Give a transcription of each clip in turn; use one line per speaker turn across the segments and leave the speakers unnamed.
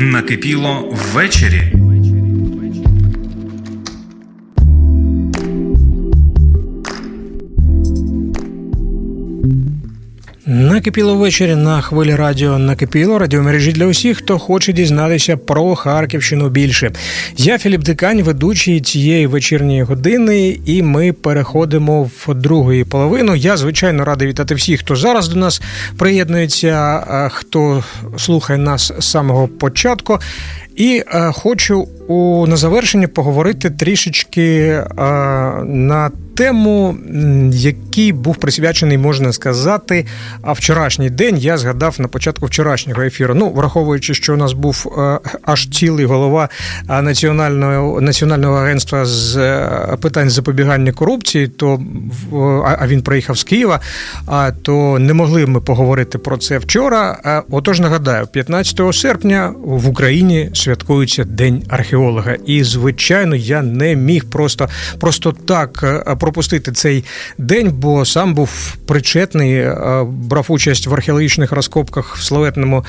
Накипіло ввечері.
Накипіло ввечері на хвилі радіо Накипіло радіомережі для усіх, хто хоче дізнатися про Харківщину більше. Я Філіп Дикань, ведучий цієї вечірньої години, і ми переходимо в другу половину. Я звичайно радий вітати всіх, хто зараз до нас приєднується, хто слухає нас з самого початку. І хочу у на завершення поговорити трішечки е, на тему, який був присвячений, можна сказати, а вчорашній день. Я згадав на початку вчорашнього ефіру. Ну, враховуючи, що у нас був е, аж цілий голова е, національного національного агентства з е, питань запобігання корупції, то а а він приїхав з Києва. А то не могли ми поговорити про це вчора. А, Отож, нагадаю, 15 серпня в Україні святкується День археолога. І, звичайно, я не міг просто, просто так е, пропустити цей день, бо сам був причетний, е, брав участь в археологічних розкопках в славетному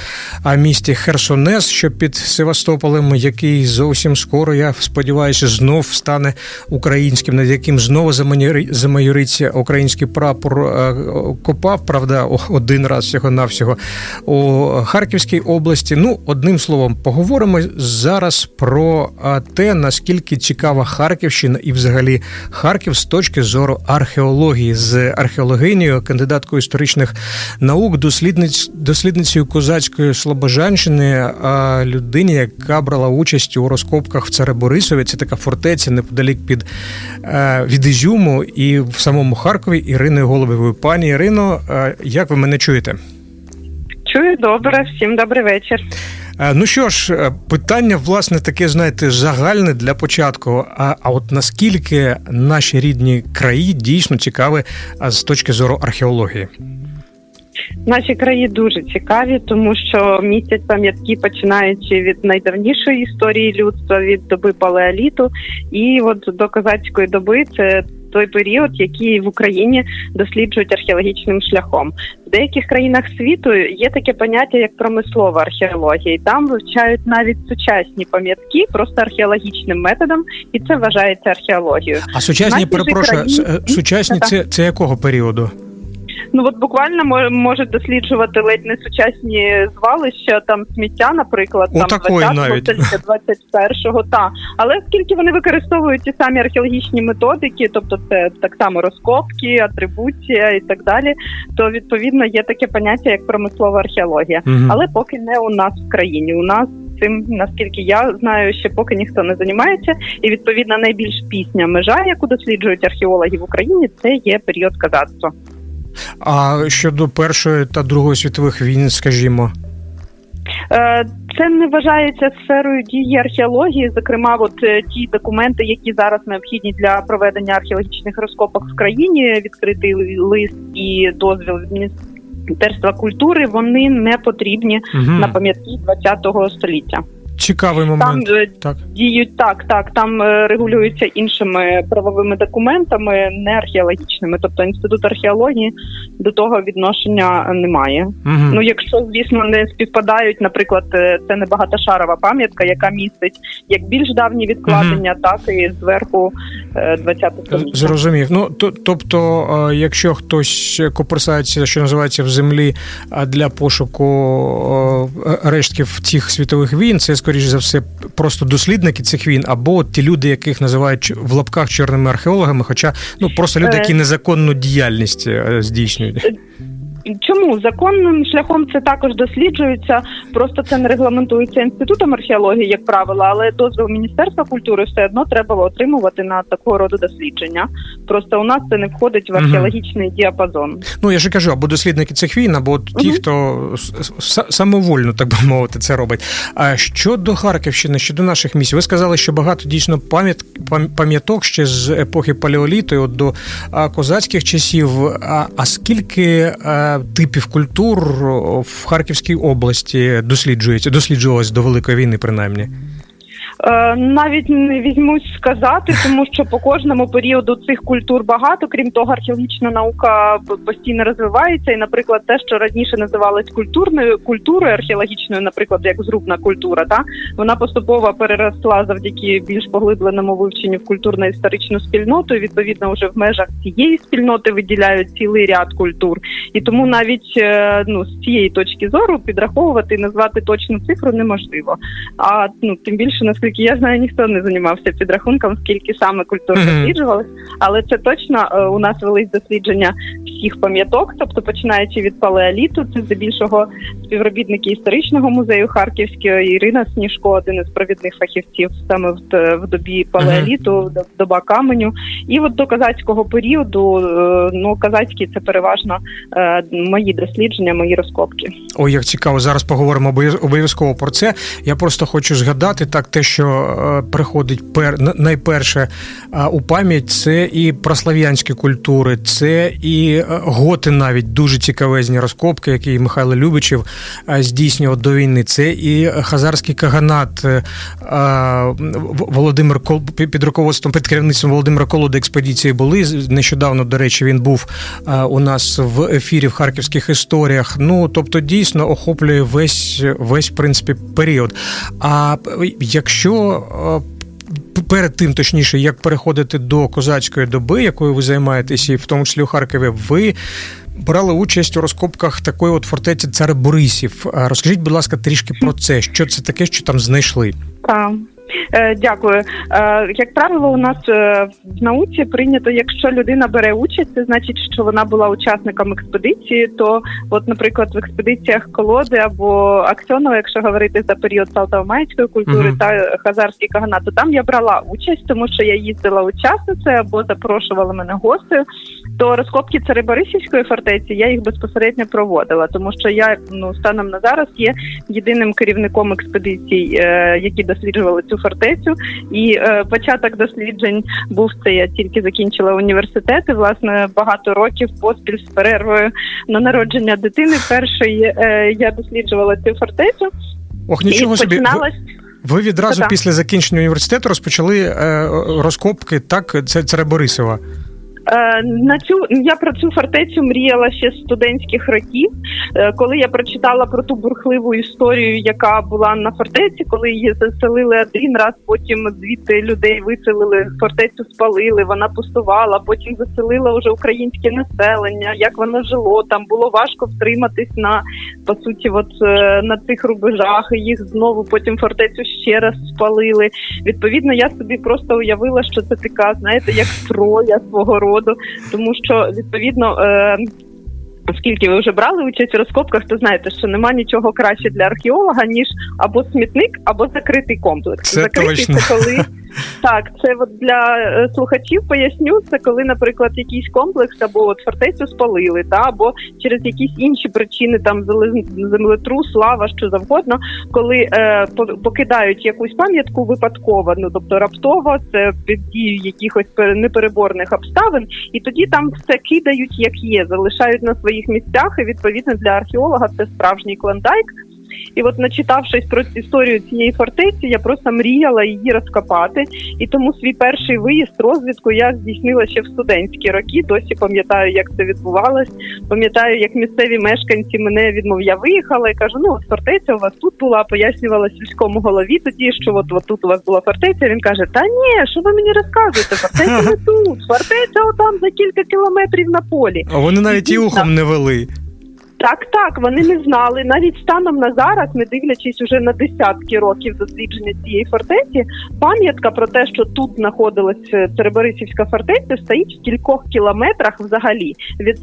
місті Херсонес, що під Севастополем, який зовсім скоро, я сподіваюся, знов стане українським, над яким знову замайори- замайориться український прапор. е, Копав, правда, один раз всього навсього у Харківській області. Ну, одним словом, поговоримо зараз про те, наскільки цікава Харківщина і взагалі Харків з точки зору археології з археологинею, кандидаткою історичних наук, дослідниць, дослідницею козацької Слобожанщини, людині, яка брала участь у розкопках в Цареборисові. Це така фортеця неподалік під е, від Ізюму і в самому Харкові Іриною Голубевою. Пані Ірино, е, як ви мене чуєте?
Чую добре, всім добрий вечір.
Е, Ну що ж, е, питання, власне, таке, знаєте, загальне для початку. А, а от наскільки наші рідні краї дійсно цікаві з точки зору археології?
Наші краї дуже цікаві, тому що містять пам'ятки, починаючи від найдавнішої історії людства, від доби палеоліту, і от до козацької доби це той період, який в Україні досліджують археологічним шляхом. В деяких країнах світу є таке поняття як промислова археологія, і там вивчають навіть сучасні пам'ятки просто археологічним методом, і це вважається археологією.
А сучасні, перепрошую,
країні...
е, сучасні це, це якого періоду?
Ну от буквально мо- можуть досліджувати ледь не сучасні звалища, там сміття, наприклад,
О,
там
такої
20-го
навіть.
століття, 21-го, та але оскільки вони використовують ті самі археологічні методики, тобто це так само розкопки, атрибуція і так далі, то відповідно є таке поняття як промислова археологія,
Мгм.
але поки не у нас в країні. У нас цим, наскільки я знаю, ще поки ніхто не займається, і відповідно найбільш пісня межа, яку досліджують археологи в Україні, це є період казацтва.
А щодо Першої та Другої світових війн, скажімо.
Е, Це не вважається сферою дії археології. Зокрема, от е, ті документи, які зараз необхідні для проведення археологічних розкопок в країні, відкритий лист і дозвіл від Міністерства культури, вони не потрібні
Мгм.
на пам'ятки ХХ століття.
Цікавий момент.
е,
Так.
діють так, так. Там е, регулюються іншими правовими документами, не археологічними. Тобто інститут археології до того відношення немає.
Мгм.
Ну, якщо звісно не співпадають, наприклад, е, це не багатошарова пам'ятка, яка містить як більш давні відкладення, так і зверху е, 20 століття.
Зрозумів. Ну то, тобто, е, якщо хтось коперсається, що називається в землі для пошуку е, рештків цих світових війн, це скоріш за все просто дослідники цих війн, або ті люди, яких називають в лапках чорними археологами, хоча ну просто люди,
Е.
які незаконну діяльність е, здійснюють.
Чому законним шляхом це також досліджується? Просто це не регламентується інститутом археології, як правило, але дозвіл Міністерства культури все одно треба отримувати на такого роду дослідження. Просто у нас це не входить в археологічний діапазон.
Ну я ж кажу, або дослідники цих війн, або ті, хто самовольно, так би мовити, це робить. А щодо Харківщини, щодо наших місць, ви сказали, що багато дійсно пам'ят пам'яток ще з епохи палеоліту, от до козацьких часів. А, а скільки а, типів культур в Харківській області досліджується, досліджувалось до Великої війни, принаймні?
Е, навіть не візьмусь сказати, тому що по кожному періоду цих культур багато. Крім того, археологічна наука постійно розвивається. І, наприклад, те, що раніше називалось культурною культурою археологічною, наприклад, як зрубна культура, та вона поступово переросла завдяки більш поглибленому вивченню в культурно-історичну спільноту. І, відповідно, вже в межах цієї спільноти виділяють цілий ряд культур. І тому навіть е, ну з цієї точки зору підраховувати і назвати точну цифру неможливо. А ну тим більше, наскільки я знаю, ніхто не займався підрахунком, скільки саме культур досліджувалось. Але це точно е, у нас велись дослідження всіх пам'яток, тобто починаючи від палеоліту, це здебільшого співробітники історичного музею Харківського Ірина Сніжко, один із провідних фахівців саме в, в добі палеоліту, до- доба каменю. І от до казацького періоду, е, ну казацький це переважно е, мої дослідження, мої розкопки.
Ой, як цікаво, зараз поговоримо обов'яз- обов'язково про це. Я просто хочу згадати так, те, що е, приходить пер найперше у пам'ять, це і прослав'янські культури, це і е, готи, навіть дуже цікавезні розкопки, які Михайло Любичів здійснював до війни. Це і хазарський каганат е, Володимир Кол під руководством під керівництвом Володимира Колода експедиції були нещодавно. До речі, він був у нас в ефірі в харківських історіях. Ну тобто, дійсно охоплює весь весь в принципі період. А якщо п- Перед тим, точніше, як переходити до козацької доби, якою ви займаєтесь, і в тому числі у Харкові, ви брали участь у розкопках такої от фортеці цар Борисів. Розкажіть, будь ласка, трішки про це. Що це таке, що там знайшли?
Так. Е, Дякую. Е, Як правило, у нас е, в науці прийнято, якщо людина бере участь, це значить, що вона була учасником експедиції. То, от, наприклад, в експедиціях колоди або Аксьонова, якщо говорити за період Салтовмайської культури
Мгм.
та Хазарський каганат, то там я брала участь, тому що я їздила учасницею або запрошувала мене гостею. То розкопки Цариборисівської фортеці я їх безпосередньо проводила, тому що я ну станом на зараз є єдиним керівником експедицій, які досліджували цю фортецю. І е, початок досліджень був це. Я тільки закінчила університет. І, власне, багато років поспіль з перервою на народження дитини. Першої е, я досліджувала цю фортецю.
Ох, нічого
і
собі.
Починалась
ви відразу
Та-та.
після закінчення університету розпочали е, розкопки так, це царя Борисова.
Е, На цю я про цю фортецю мріяла ще з студентських років, Е, коли я прочитала про ту бурхливу історію, яка була на фортеці, коли її заселили один раз, потім звідти людей виселили, фортецю спалили, вона пустувала, потім заселила вже українське населення. Як воно жило там було важко втриматись на по суті, от е, на цих рубежах. і Їх знову потім фортецю ще раз спалили. Відповідно, я собі просто уявила, що це така, знаєте, як троя свого роду, тому що відповідно. Е, Оскільки ви вже брали участь у розкопках, то знаєте, що нема нічого краще для археолога, ніж або смітник, або закритий комплекс.
Це
закритий
точно.
це коли так, це от для е, слухачів поясню, це коли, наприклад, якийсь комплекс або от фортецю спалили, та або через якісь інші причини, там землетрус, лава, що завгодно, коли е, по- покидають якусь пам'ятку випадково, ну тобто раптово, це під дією якихось пер- непереборних обставин, і тоді там все кидають як є, залишають на своїх місцях. І відповідно для археолога це справжній клондайк. І от, начитавшись про історію цієї фортеці, я просто мріяла її розкопати. І тому свій перший виїзд розвідку я здійснила ще в студентські роки. Досі пам'ятаю, як це відбувалось. Пам'ятаю, як місцеві мешканці мене відмов. Я виїхала і кажу: ну от фортеця у вас тут була. Пояснювала сільському голові тоді, що от, от тут у вас була фортеця. Він каже: Та ні, що ви мені розказуєте? Фортеця не тут, фортеця отам за кілька кілометрів на полі.
А вони навіть і
Дійсно.
ухом не вели.
Так, так, вони не знали. Навіть станом на зараз, не дивлячись уже на десятки років дослідження цієї фортеці, пам'ятка про те, що тут знаходилась е, Цереборисівська фортеця, стоїть в кількох кілометрах взагалі від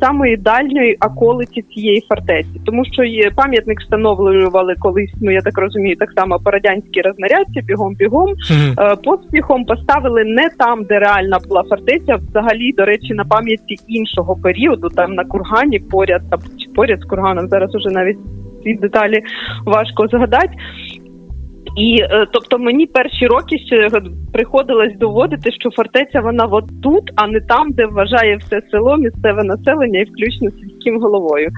самої дальньої околиці цієї фортеці, тому що є пам'ятник встановлювали колись. Ну я так розумію, так само по радянській рознарядці, бігом бігом
Мгм.
е, поспіхом поставили не там, де реальна була фортеця, взагалі, до речі, на пам'ятці іншого періоду, там на кургані, поряд там чи поряд з курганом. Зараз уже навіть ці деталі важко згадати. І е, тобто мені перші роки ще приходилось доводити, що фортеця вона от тут, а не там, де вважає все село, місцеве населення і включно сільським головою.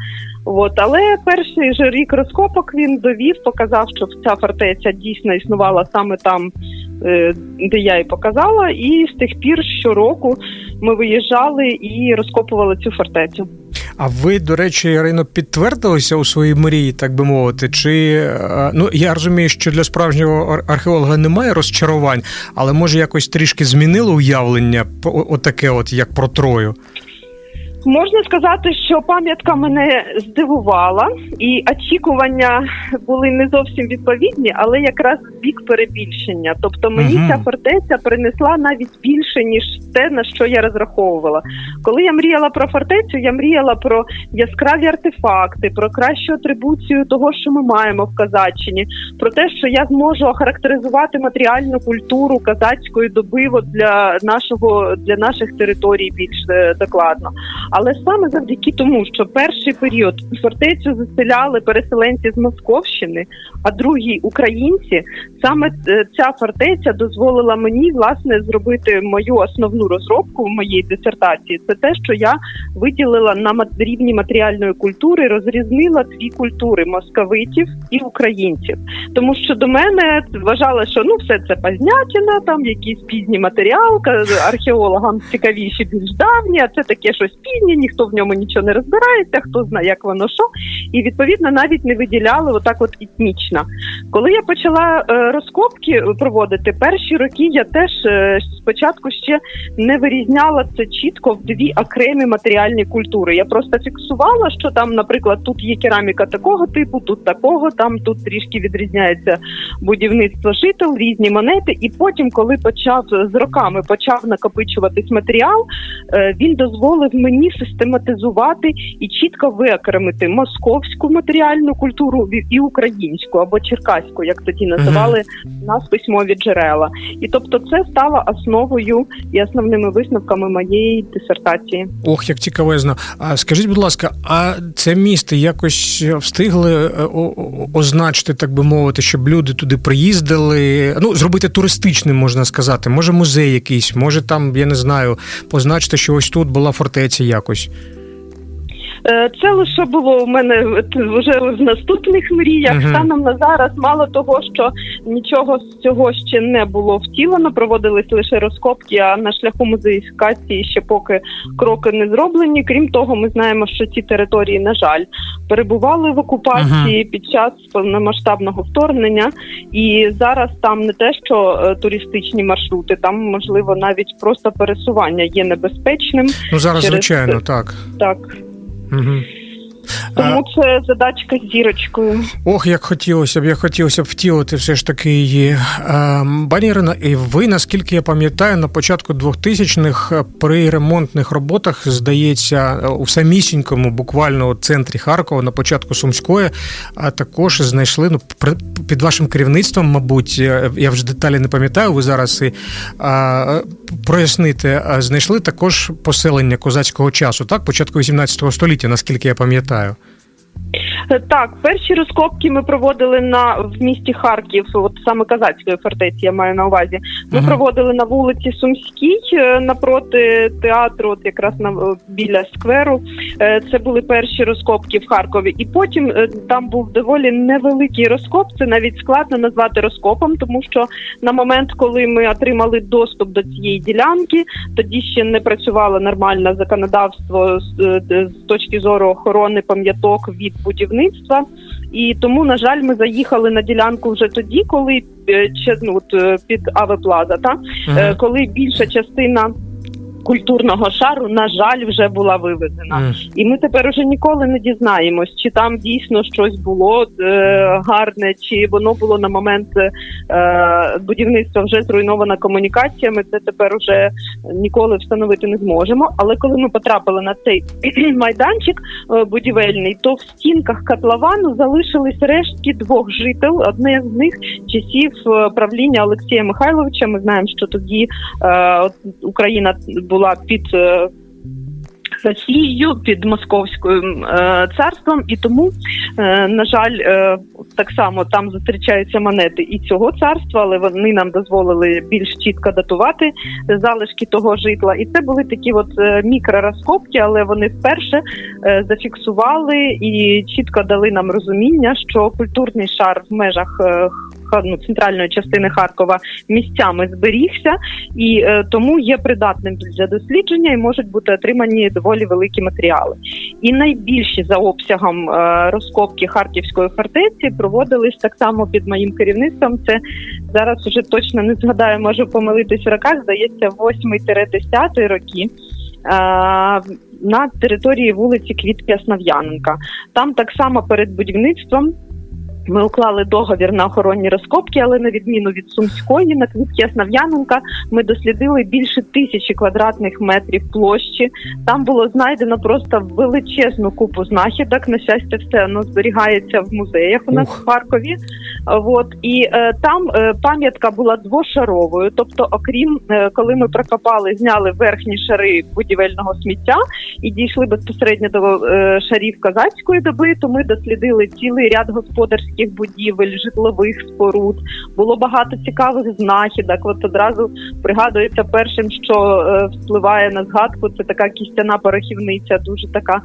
От, але перший же рік розкопок він довів, показав, що ця фортеця дійсно існувала саме там, е, де я і показала. І з тих пір щороку ми виїжджали і розкопували цю фортецю.
А ви, до речі, Ірино, підтвердилися у своїй мрії, так би мовити? Чи е, ну я розумію, що для справжнього археолога немає розчарувань, але може якось трішки змінило уявлення отаке, от як про Трою?
Можна сказати, що пам'ятка мене здивувала, і очікування були не зовсім відповідні, але якраз бік перебільшення. Тобто мені
Мгм.
ця фортеця принесла навіть більше ніж те, на що я розраховувала. Коли я мріяла про фортецю, я мріяла про яскраві артефакти, про кращу атрибуцію того, що ми маємо в Казаччині, про те, що я зможу охарактеризувати матеріальну культуру казацької доби от для нашого для наших територій більш е, докладно. Але саме завдяки тому, що перший період фортецю заселяли переселенці з Московщини, а другий українці, саме е, ця фортеця дозволила мені власне зробити мою основну розробку в моїй дисертації. Це те, що я виділила на рівні матеріальної культури, розрізнила дві культури московитів і українців. Тому що до мене вважали, що ну все це пазнятина, там якийсь пізній матеріалка археологам цікавіші більш давні, а це таке щось пізнє, ніхто в ньому нічого не розбирається, хто знає, як воно що. І відповідно навіть не виділяли отак, от етнічно. Коли я почала е, розкопки проводити, перші роки я теж е, спочатку ще не вирізняла це чітко в дві окремі матеріальні культури. Я просто фіксувала, що там, наприклад, тут є кераміка такого типу, тут такого, там тут трішки відрізняється будівництво жител, різні монети. І потім, коли почав з роками почав накопичуватись матеріал, е, він дозволив мені систематизувати і чітко виокремити московську матеріальну культуру і українську або черкаську, як тоді називали нас письмові джерела. І тобто, це стало основою і основними висновками моєї дисертації.
Ох, як цікавезно. А скажіть, будь ласка, а це місто якось встигли е, означити, так би мовити, щоб люди туди приїздили? Ну, зробити туристичним, можна сказати. Може, музей якийсь, може там, я не знаю, позначити, що ось тут була фортеця якось.
Е, Це лише було у мене вже в наступних мріях.
Мгм.
Станом на зараз, мало того, що нічого з цього ще не було втілено, проводились лише розкопки. А на шляху музеїфікації ще поки кроки не зроблені. Крім того, ми знаємо, що ці території, на жаль, перебували в окупації під час повномасштабного вторгнення, і зараз там не те, що е, туристичні маршрути, там можливо навіть просто пересування є небезпечним.
Ну зараз,
Через-
звичайно, так.
Так.
Угу.
Тому це задачка з зірочкою.
Ох, як хотілося б, як хотілося б втілити все ж таки її. Пані Ірина, і ви, наскільки я пам'ятаю, на початку 2000-х е, при ремонтних роботах, здається, е, у самісінькому буквально центрі Харкова, на початку Сумської, а також знайшли ну, під вашим керівництвом, мабуть, е, я вже деталі не пам'ятаю, ви зараз і а, знайшли також поселення козацького часу, так, початку 18 століття, наскільки я пам'ятаю.
Е, Так, перші розкопки ми проводили на в місті Харків, от саме казацької фортеці, я маю на увазі. Ми
Мгм.
проводили на вулиці Сумській е, напроти театру, от якраз на е, біля скверу. Це були перші розкопки в Харкові. І потім там був доволі невеликий розкоп. Це навіть складно назвати розкопом, тому що на момент, коли ми отримали доступ до цієї ділянки, тоді ще не працювало нормальне законодавство з, з точки зору охорони пам'яток від будівництва. І тому, на жаль, ми заїхали на ділянку вже тоді, коли е, ну, е, під Авеплаза, та uh
-huh.
коли більша частина культурного шару, на жаль, вже була вивезена.
Мгм.
І ми тепер уже ніколи не дізнаємось, чи там дійсно щось було е, гарне, чи воно було на момент е, будівництва вже зруйновано комунікаціями. Це тепер уже ніколи встановити не зможемо. Але коли ми потрапили на цей майданчик е, будівельний, то в стінках котловану залишились рештки двох жител. Одне з них часів е, правління Олексія Михайловича. Ми знаємо, що тоді е, Україна була під. е, Росією під московським е, царством, і тому, е, на жаль, е, так само там зустрічаються монети і цього царства, але вони нам дозволили більш чітко датувати залишки того житла. І це були такі от мікророзкопки, але вони вперше зафіксували і чітко дали нам розуміння, що культурний шар в межах ну, центральної частини Харкова місцями зберігся, і тому є придатним для дослідження і можуть бути отримані доволі великі матеріали. І найбільші за обсягом е, розкопки Харківської фортеці проводились так само під моїм керівництвом. Це зараз уже точно не згадаю, можу помилитись в роках. Здається, 8-10 роки. е, На території вулиці Квіт Основ'яненка. Там так само перед будівництвом ми уклали договір на охоронні розкопки, але на відміну від Сумської, на квітки Основ'яненка ми дослідили більше тисячі квадратних метрів площі. Там було знайдено просто величезну купу знахідок. На щастя, все воно зберігається в музеях у нас
Ух.
в Харкові. От і е, там е, пам'ятка була двошаровою. Тобто, окрім е, коли ми прокопали, зняли верхні шари будівельного сміття і дійшли безпосередньо до е, шарів козацької доби, то ми дослідили цілий ряд господарських будівель, житлових споруд. Було багато цікавих знахідок. От одразу пригадується першим, що е, впливає на згадку. Це така кістяна порохівниця, дуже така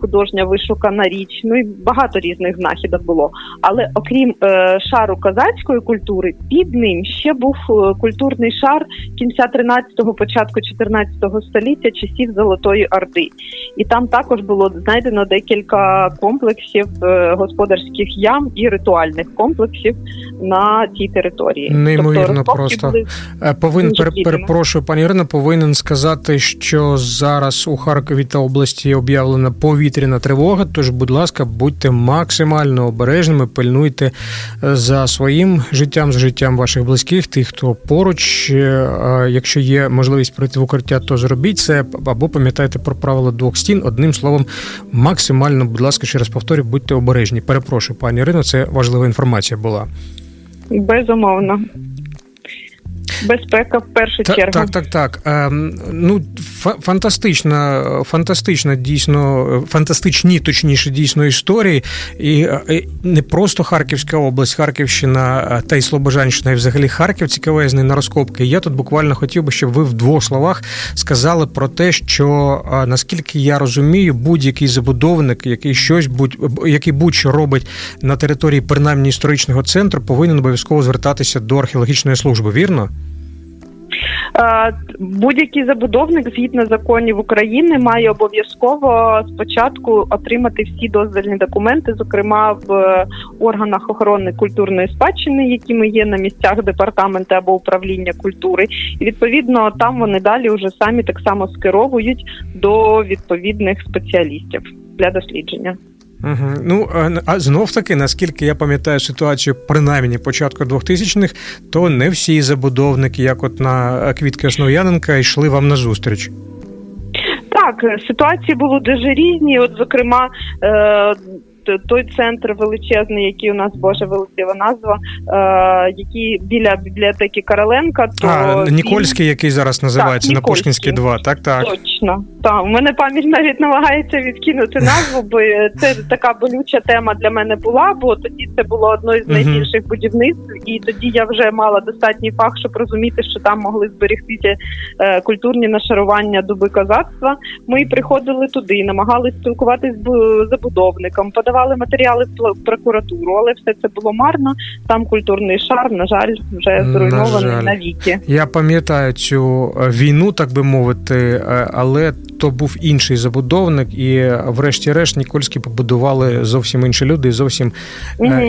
художня вишукана річ. Ну і багато різних знахідок було. Але окрім е, шару козацької культури, під ним ще був е, культурний шар кінця 13-го, початку 14-го століття часів Золотої Орди. І там також було знайдено декілька комплексів е, господарських ям і ритуальних комплексів на цій території.
Неймовірно
тобто,
просто.
були
Е, Повинен
плідно.
перепрошую, пані Ірино, повинен сказати, що зараз у Харкові та області об'явлена повітряна тривога. Тож, будь ласка, будьте максимально обережними, пильнуйте е, за своїм життям, за життям ваших близьких, тих, хто поруч. Е, е, Якщо є можливість пройти в укриття, то зробіть це або пам'ятайте про правила двох стін. Одним словом, максимально, будь ласка, ще раз повторю, будьте обережні. Перепрошую, пані Ірино, це важлива інформація була.
безумовно. Безпека в першу
Та-
чергу.
Так, так, так. Ем, ну, фа- фантастична, фантастична, дійсно, е, фантастичні, точніше, дійсно історії. І е, е, не просто Харківська область, Харківщина е, та й Слобожанщина, і взагалі Харків цікавезний на розкопки. Я тут буквально хотів би, щоб ви в двох словах сказали про те, що е, наскільки я розумію, будь-який забудовник, який щось будь який будь-що робить на території принаймні історичного центру, повинен обов'язково звертатися до археологічної служби. Вірно?
Е, Будь-який забудовник згідно законів України має обов'язково спочатку отримати всі дозвільні документи, зокрема в е, органах охорони культурної спадщини, якими є на місцях департаменти або управління культури. І відповідно там вони далі вже самі так само скеровують до відповідних спеціалістів для дослідження.
Угу. Ну а- а знов таки, наскільки я пам'ятаю ситуацію, принаймні початку 2000-х, то не всі забудовники, як от на квітки Основ'яненка, йшли вам на зустріч.
Так, е, ситуації були дуже різні. От, зокрема, е, той центр величезний, який у нас боже величезна назва, е, який біля бібліотеки Короленка, то
а
він-
Нікольський, який зараз називається на
Нікольський.
Пушкінській 2, так, так.
Точно, так. У мене пам'ять навіть намагається відкинути назву, бо е, це така болюча тема для мене була, бо тоді це було одно з найбільших будівництв, і тоді я вже мала достатній фах, щоб розуміти, що там могли зберегтися е, культурні нашарування доби козацтва. Ми приходили туди, намагалися спілкуватися з забудовником, подавали матеріали в прокуратуру, але все це було марно. Там культурний шар, на жаль, вже зруйнований
жаль.
навіки.
Я пам'ятаю цю е, війну, так би мовити, е, але то був інший забудовник, і е, врешті-решт Нікольський побудували зовсім інші люди, і зовсім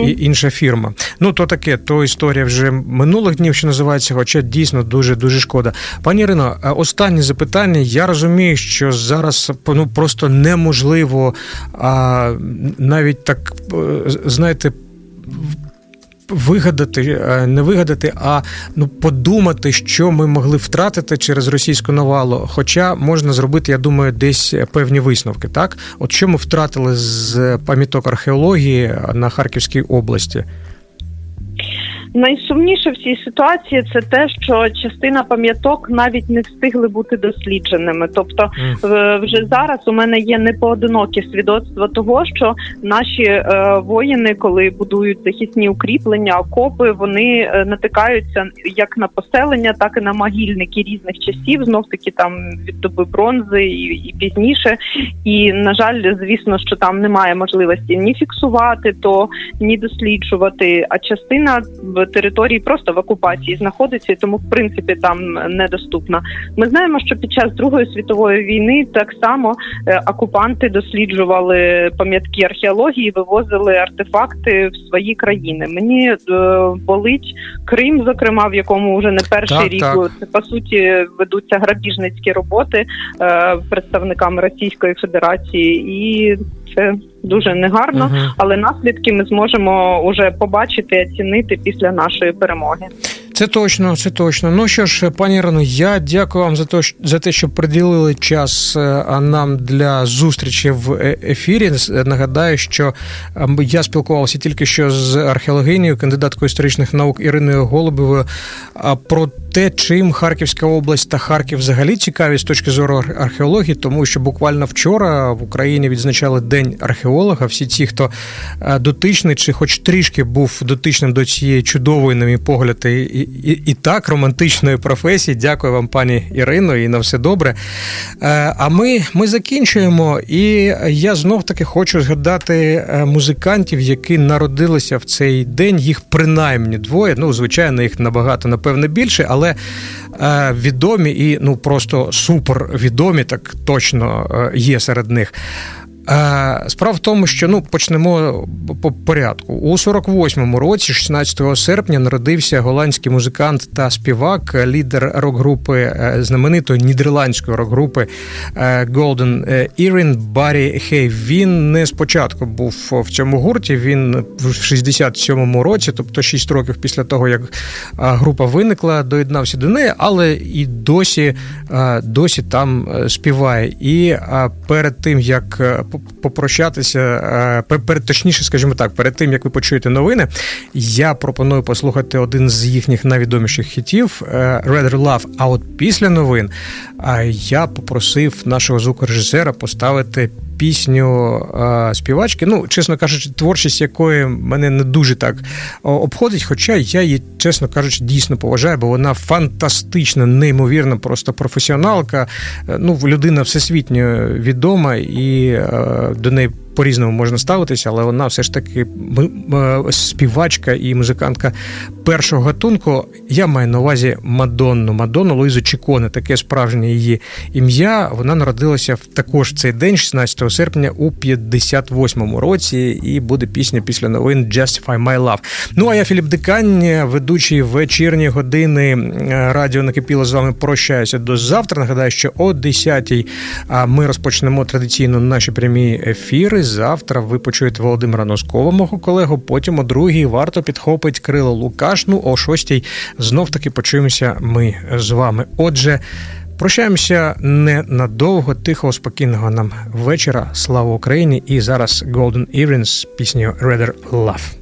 і- інша фірма. Ну то таке, то історія вже минулих днів, що називається, хоча дійсно дуже дуже шкода. Пані Ірино, останнє запитання. Я розумію, що зараз ну просто неможливо а, навіть так е, знаєте. Вигадати, е, не вигадати, а ну подумати, що ми могли втратити через російську навалу. Хоча можна зробити, я думаю, десь певні висновки. Так, от що ми втратили з пам'яток археології на Харківській області?
Найсумніше в цій ситуації це те, що частина пам'яток навіть не встигли бути дослідженими. Тобто, вже зараз у мене є непоодинокі свідоцтва того, що наші е, воїни, коли будують захисні укріплення, окопи, вони е, натикаються як на поселення, так і на могильники різних часів. Знов таки там від доби бронзи і, і пізніше. І на жаль, звісно, що там немає можливості ні фіксувати то, ні досліджувати. А частина в території просто в окупації знаходиться, і тому в принципі там недоступна. Ми знаємо, що під час Другої світової війни так само е, окупанти досліджували пам'ятки археології, вивозили артефакти в свої країни. Мені е, болить Крим, зокрема, в якому вже не перший
Так,
рік
так.
це по суті ведуться грабіжницькі роботи е, представниками Російської Федерації, і це дуже негарно.
Мгм.
Але наслідки ми зможемо уже побачити і оцінити після нашої перемоги.
Це точно, це точно. Ну що ж, пані Ірино, я дякую вам за те, що- за те, що приділили час е, нам для зустрічі в е- ефірі. Нагадаю, що е, я спілкувався тільки що з археологинею, кандидаткою історичних наук Іриною Голубевою про те, чим Харківська область та Харків взагалі цікаві з точки зору археології, тому що буквально вчора в Україні відзначали День археолога. Всі ті, хто е, дотичний чи хоч трішки був дотичним до цієї чудової, на мій погляд, і, і, і так романтичної професії. Дякую вам, пані Ірино, і на все добре. Е, А ми, ми закінчуємо, і я знов таки хочу згадати е, музикантів, які народилися в цей день. Їх принаймні двоє. Ну, звичайно, їх набагато напевне більше, але е, відомі і ну просто супер відомі, так точно е, є серед них. Е, Справа в тому, що ну почнемо по порядку. У 48-му році, 16 серпня, народився голландський музикант та співак, лідер рок-групи е, знаменитої нідерландської рок-групи е, Golden Earring Баррі Хей. Він не спочатку був в цьому гурті. Він в 67-му році, тобто 6 років після того, як група виникла, доєднався до неї, але і досі, досі там співає. І перед тим як по- попрощатися, е, точніше, скажімо так, перед тим як ви почуєте новини, я пропоную послухати один з їхніх найвідоміших хітів Red Rather Love. А от після новин е, я попросив нашого звукорежисера поставити. Пісню е, співачки, ну чесно кажучи, творчість якої мене не дуже так обходить. Хоча я її, чесно кажучи, дійсно поважаю, бо вона фантастична, неймовірна, просто професіоналка. Е, Ну, людина всесвітньо відома і е, до неї. По-різному можна ставитися, але вона все ж таки м- співачка і музикантка першого гатунку. Я маю на увазі Мадонну. Мадонну Луїзу Чіконе, таке справжнє її ім'я. Вона народилася в також цей день, 16 серпня, у 58-му році, і буде пісня після новин Justify My Love. Ну а я Філіп Дикань, ведучий вечірні години е, радіо накипіло з вами. Прощаюся до завтра. Нагадаю, що о 10-й ми розпочнемо традиційно наші прямі ефіри. Завтра ви почуєте Володимира Носкова, мого колегу. Потім о другій варто підхопить Крило Лукаш. Ну, о шостій знов таки почуємося ми з вами. Отже. Прощаємося ненадовго, тихого, спокійного нам вечора. Слава Україні! І зараз Golden Evenings з піснею Rather Love.